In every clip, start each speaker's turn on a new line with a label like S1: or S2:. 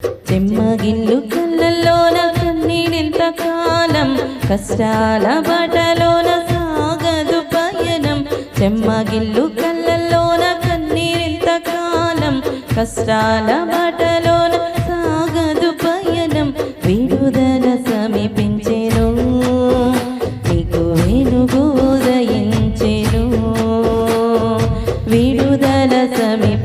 S1: చెమ్మగిల్లు కళ్ళల్లోన కన్నీడింత కాలం కష్టాల బాటలోన సాగదు పయనం. చెమ్మగిల్లు కళ్ళల్లోన కన్నీడెంత కాలం కష్టాల బాటలోన సాగదు పయనం. విడుదల సమీపించెను నీకు వెలుగు ఉదయించెను విడుదల సమీపించెను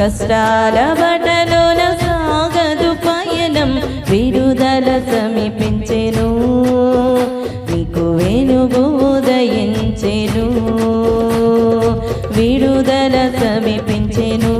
S1: కష్టాల బటలోన సాగదు పయనం. విడుదల సమీపించెను. నీకు వెలుగు ఉదయించెను విడుదల సమీపించెను.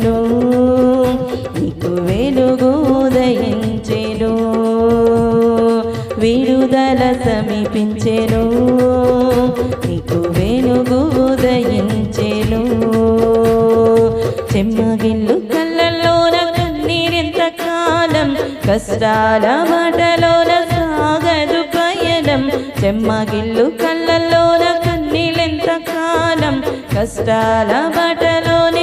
S1: వెలుగును నీకు వెలుగు ఉదయించెను. విడుదల సమీపించెను. నీకు వెలుగు ఉదయించెను. చెమ్మగిల్లు కళ్ళల్లోన కన్నీరింత కాలం కష్టాల మాటలోన సాగదు పయనం చెమ్మగిల్లు కళ్ళల్లోన కన్నీలెంత కాలం కష్టాల బాటలోనే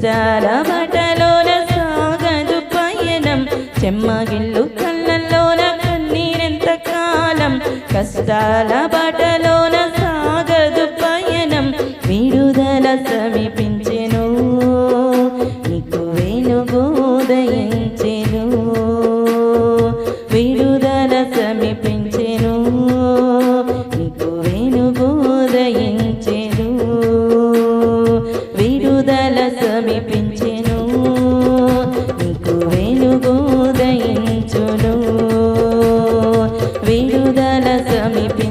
S1: కష్టాల బాటలోన సాగదు పయనం? చెమ్మగిల్లు కళ్ళల్లోన కన్నీరెంత కాలం? కష్టాల బట విడుదల సమీపించెను. నీకు వెలుగు దయించును విడుదల సమీప